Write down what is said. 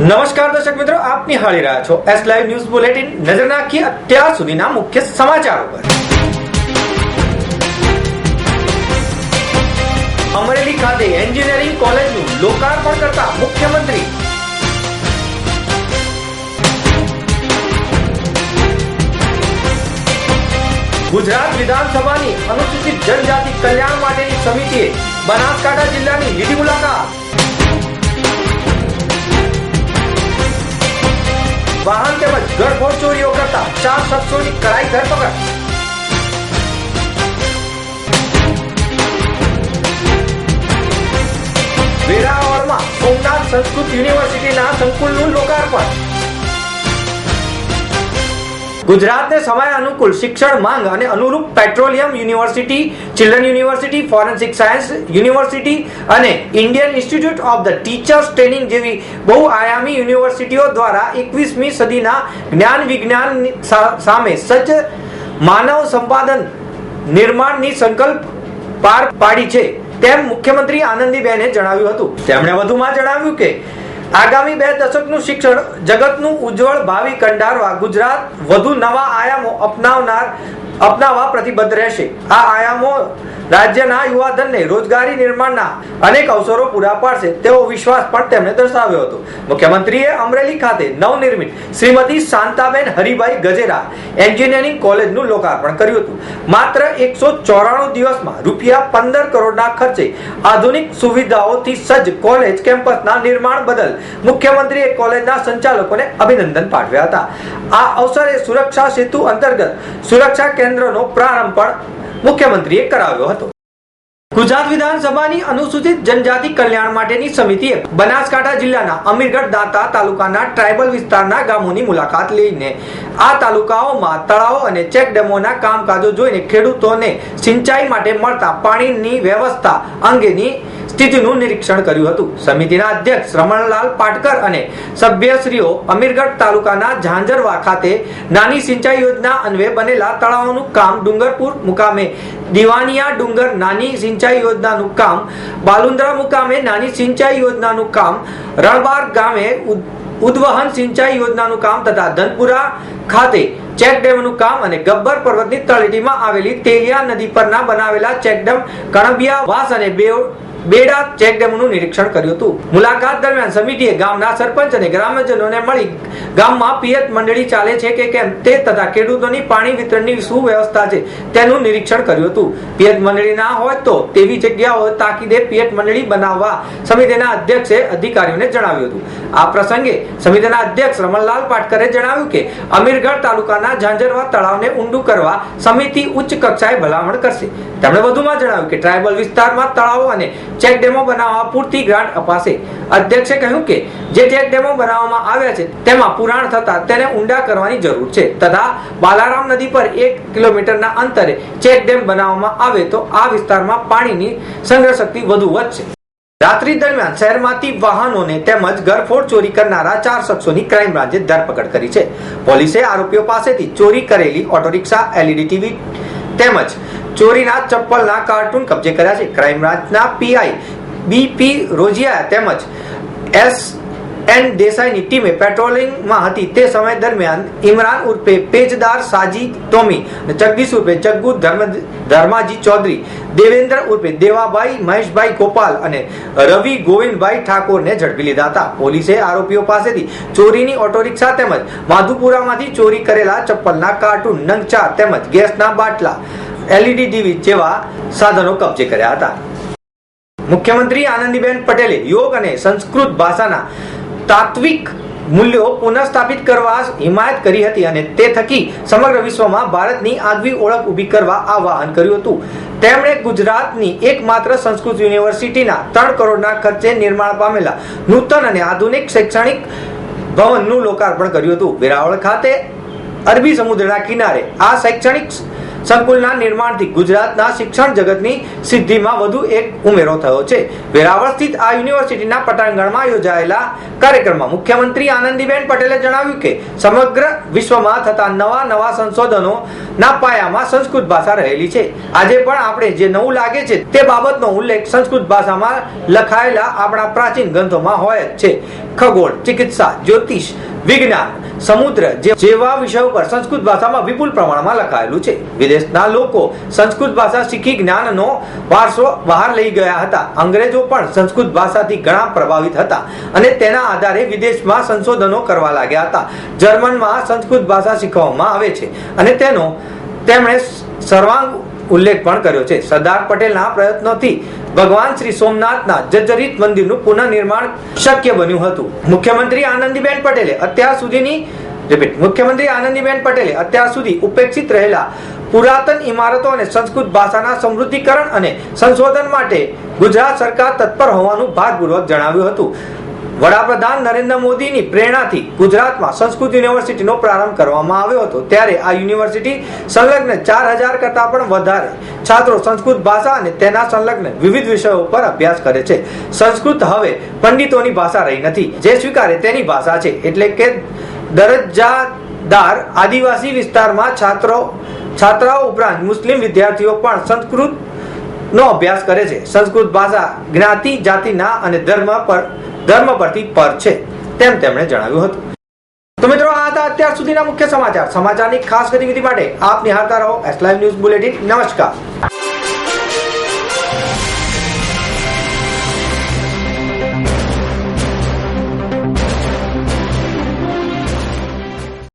નમસ્કાર દર્શક મિત્રો, આપ નિહાળી રહ્યા છો એસ લાઈવ ન્યૂઝ બુલેટિન નજર નાખીએ અત્યાર સુધીના મુખ્ય સમાચારો પર. અમરેલી ખાતે એન્જિનિયરિંગ કોલેજનું લોકાર્પણ કરતા મુખ્યમંત્રી. ગુજરાત વિધાનસભાની અનુસૂચિત જનજાતિ કલ્યાણ માટેની સમિતિએ બનાસકાંઠા જિલ્લાની લીધી મુલાકાત. વાહન તેમજ ઘરફોડ ચોરીઓ કરતા ચાર શખ્સોની કરાઈ ધરપકડ. વેરાવળમાં સોમનાથ સંસ્કૃત યુનિવર્સિટીના સંકુલનું લોકાર્પણ. ગુજરાતને સમય અનુકૂળ શિક્ષણ માંગ અને અનુરૂપ petroleum university, children university, forensic science university અને Indian institute of the teachers training જેવી બહુઆયામી યુનિવર્સિટીઓ દ્વારા એકવીસમી સદીના જ્ઞાન વિજ્ઞાન સામે સજ્જ માનવ સંપાદન નિર્માણની સંકલ્પ પાર પાડી છે, તેમ મુખ્યમંત્રી આનંદીબેને જણાવ્યું હતું. તેમણે વધુમાં જણાવ્યું કે આગામી બે દશકનું શિક્ષણ જગતનું ઉજ્જવળ ભાવિ કંડારવા ગુજરાત વધુ નવા આયામો અપનાવનાર અપનાવવા પ્રતિબદ્ધ રહેશે. આ આયામો રાજ્યના યુવાધનને રોજગારી નિર્માણના અનેક અવસરો પૂરા પાડશે તેવો વિશ્વાસ પણ તેમણે દર્શાવ્યો હતો. મુખ્યમંત્રીએ અમરેલી ખાતે નવનિર્મિત શ્રીમતી શાંતાબેન હરિભાઈ ગજેરા એન્જિનિયરિંગ કોલેજનું લોકાર્પણ કર્યું હતું. માત્ર એકસો ચોરાણું દિવસમાં રૂપિયા પંદર કરોડના ખર્ચે આધુનિક સુવિધાઓથી સજ્જ કોલેજ કેમ્પસના નિર્માણ બદલ મુખ્યમંત્રીએ કોલેજના સંચાલકોને અભિનંદન પાઠવ્યા હતા. આ અવસરે સુરક્ષા સેતુ અંતર્ગત સુરક્ષા કેન્દ્રનો પ્રારંભ પણ મુખ્યમંત્રીએ કરાવ્યો હતો. ગુજરાત વિધાનસભાની અનુસૂચિત જનજાતિ કલ્યાણ માટેની સમિતિએ બનાસકાંઠા જિલ્લાના અમીરગઢ દાંતા તાલુકાના ટ્રાયબલ વિસ્તારના ગામોની મુલાકાત લઈને આ તાલુકાઓમાં તળાવો અને ચેક ડેમોના કામકાજો જોઈને ખેડૂતોને સિંચાઈ માટે મળતા પાણીની વ્યવસ્થા અંગેની સ્થિતિનું નિરીક્ષણ કર્યું હતું. સમિતિના અધ્યક્ષ રમણલાલ પાટકર અને સભ્યશ્રીઓ અમીરગઢ તાલુકાના ઝાંઝરવા ખાતે નાની સિંચાઈ યોજના અન્વયે બનેલા તળાવોનું કામ ડુંગરપુર મુકામે, દિવાનિયા ડુંગર નાની સિંચાઈ યોજનાનું કામ, બાલુંદ્રા મુકામે નાની સિંચાઈ યોજનાનું કામ, રણબાર ગામે ઉદ- ઉદ્વહન સિંચાઈ યોજનાનું કામ તથા ધનપુરા ખાતે ચેક ડેમનું કામ અને ગબ્બર પર્વતની તળેટીમાં આવેલી તેલિયા નદી પરના બનાવેલા ચેકડેમ, કણબિયા વાસ અને બેવ બેડા ચેકડેમનું નિરીક્ષણ કર્યું હતું. મુલાકાત દરમિયાન સમિતિએ ગામના સરપંચ અને ગ્રામજનોને મળી, ગામમાં પિયત મંડળી ચાલે છે કે કેમ તે તથા ખેડૂતોની પાણી વિતરણની શું વ્યવસ્થા છે તેનું નિરીક્ષણ કર્યું હતું. પિયત મંડળી ના હોય તો તેવી જગ્યાઓ તાકીદે પિયત મંડળી બનાવવા સમિતિના અધ્યક્ષે અધિકારીઓને જણાવ્યું હતું. આ પ્રસંગે સમિતિના અધ્યક્ષ રમણલાલ પાટકરે જણાવ્યું કે અમીરગઢ તાલુકાના ઝાંઝરવા તળાવને ઊંડું કરવા સમિતિ ઉચ્ચ કક્ષાએ ભલામણ કરશે. તેમણે વધુમાં જણાવ્યું કે ટ્રાયબલ વિસ્તારમાં તળાવો અને ચેક ડેમો બનાવવા પૂરતી ગ્રાન્ટ અપાશે. અધ્યક્ષે કહ્યું કે, જે ચેક ડેમો બનાવવામાં આવ્યા છે, તેમાં પુરાણ થતા તેને ઊંડા કરવાની જરૂર છે. તથા બાલારામ નદી પર એક કિલોમીટરના અંતરે ચેક ડેમ બનાવવામાં આવે તો આ વિસ્તારમાં પાણીની સંગ્રહ શક્તિ વધુ વધશે. રાત્રિ દરમિયાન શહેરમાંથી વાહનોને તેમજ ઘરફોડ ચોરી કરનારા ચાર શખ્સોની ક્રાઇમ બ્રાન્ચે ધરપકડ કરી છે. પોલીસે આરોપીઓ પાસેથી ચોરી કરેલી ઓટો રિક્ષા એલઈડી ટીવી તેમજ ચોરીના ચપ્પલના કાર્ટૂન કબજે કર્યા છે. ક્રાઇમ બ્રાન્ચના પીઆઈ બીપી રોજિયા તેમજ એસ એન દેસાઈની ટીમે પેટ્રોલિંગમાં હતી. તે સમય દરમિયાન ઇમરાન ઉર્ફે પેજદાર સાજી તોમી જગદીશ ઉર્ફે જગ્ગુ ધર્મ, ધર્માજી ચૌધરી, દેવેન્દ્ર ઉર્ફે દેવાભાઈ, મહેશભાઈ ગોપાલ અને રવિ ગોવિંદભાઈ ઠાકોરને ઝડપી લીધા હતા. પોલીસે આરોપીઓ પાસેથી ચોરીની ઓટો રિક્ષા તેમજ માધુપુરામાંથી ચોરી કરેલા ચપ્પલના કાર્ટૂન નંગચા તેમજ ગેસના બાટલા એલઈડી ટીવી જેવા સાધનો કબજે કર્યા હતા. મુખ્યમંત્રી આનંદીબેન પટેલે યોગ અને સંસ્કૃત ભાષાના તાત્વિક મૂલ્યો પુનઃસ્થાપિત કરવા હિમાયત કરી હતી અને તે થકી સમગ્ર વિશ્વમાં ભારતની આગવી ઓળખ ઊભી કરવા આહ્વાન કર્યું હતું. તેમણે ગુજરાતની એકમાત્ર સંસ્કૃત યુનિવર્સિટીના ત્રણ કરોડના ખર્ચે નિર્માણ પામેલા નૂતન અને આધુનિક શૈક્ષણિક ભવનનું લોકાર્પણ કર્યું હતું. વેરાવળ ખાતે અરબી સમુદ્રના કિનારે આ શૈક્ષણિક સંકુલના નિર્માણથી ગુજરાતના શિક્ષણ જગતની સિદ્ધિમાં વધુ એક ઉમેરો થયો છે. વેરાવળ સ્થિત આ યુનિવર્સિટીના પટાંગણમાં યોજાયેલા કાર્યક્રમમાં મુખ્યમંત્રી આનંદીબેન પટેલે જણાવ્યું કે સમગ્ર વિશ્વમાં થતા નવા નવા સંશોધનો ના પાયામાં સંસ્કૃત ભાષા રહેલી છે. આજે પણ આપણે જે નવું લાગે છે તે બાબતનો ઉલ્લેખ સંસ્કૃત ભાષામાં લખાયેલા આપણા પ્રાચીન ગ્રંથોમાં હોય જ છે. ખગોળ, ચિકિત્સા, જ્યોતિષ, વિજ્ઞાન, સમુદ્ર જેવા વિષયો પર સંસ્કૃત ભાષામાં વિપુલ પ્રમાણમાં લખાયેલું છે. વિદેશના લોકો સંસ્કૃત ભાષા શીખી જ્ઞાનનો વારસો બહાર લઈ ગયા હતા. અંગ્રેજો પણ સંસ્કૃત ભાષાથી ઘણા પ્રભાવિત હતા અને તેના આધારે વિદેશમાં સંશોધનો કરવા લાગ્યા હતા. જર્મનમાં સંસ્કૃત ભાષા શીખવવામાં આવે છે અને તેનો તેમણે સર્વાંગ ઉલ્લેખ પણ કર્યો છે. સરદાર પટેલના પ્રયત્નોથી ભગવાન શ્રી સોમનાથના જર્જરિત મંદિરનું પુનઃનિર્માણ શક્ય બન્યું હતું. મુખ્યમંત્રી આનંદીબેન પટેલે અત્યાર સુધીની રિપીટ. મુખ્યમંત્રી આનંદીબેન પટેલે અત્યાર સુધી ઉપેક્ષિત રહેલા પુરાતન ઇમારતો અને સંસ્કૃત ભાષાના સમૃદ્ધિકરણ અને સંશોધન માટે ગુજરાત સરકાર તત્પર હોવાનું ભારપૂર્વક જણાવ્યું હતું. વડાપ્રધાન નરેન્દ્ર મોદીની પ્રેરણાથી ગુજરાતમાં સંસ્કૃત યુનિવર્સિટીનો પ્રારંભ કરવામાં આવ્યો હતો. ત્યારે આ યુનિવર્સિટી સંલગ્ન ચાર હજાર કરતા પણ વધારે છાત્રો સંસ્કૃત ભાષા અને તેના સંલગ્ન વિવિધ વિષયો પર અભ્યાસ કરે છે. સંસ્કૃત હવે પંડિતોની ભાષા રહી નથી. જે સ્વીકારે તેની ભાષા છે. એટલે કે દરજ્જાદાર આદિવાસી વિસ્તારમાં છાત્રો, છાત્રાઓ ઉપરાંત મુસ્લિમ વિદ્યાર્થીઓ પણ સંસ્કૃત નો અભ્યાસ કરે છે. સંસ્કૃત ભાષા જ્ઞાતિ, જાતિના અને ધર્મ પર ધર્મ પરથી પર છે, તેમ તેમણે જણાવ્યું હતું. તો મિત્રો, આ હતા અત્યાર સુધીના મુખ્ય સમાચાર. સમાચારની ખાસ ગતિવિધિ માટે આપ નિહાળતા રહો એસ લાઈવ ન્યૂઝ બુલેટિન નમસ્કાર.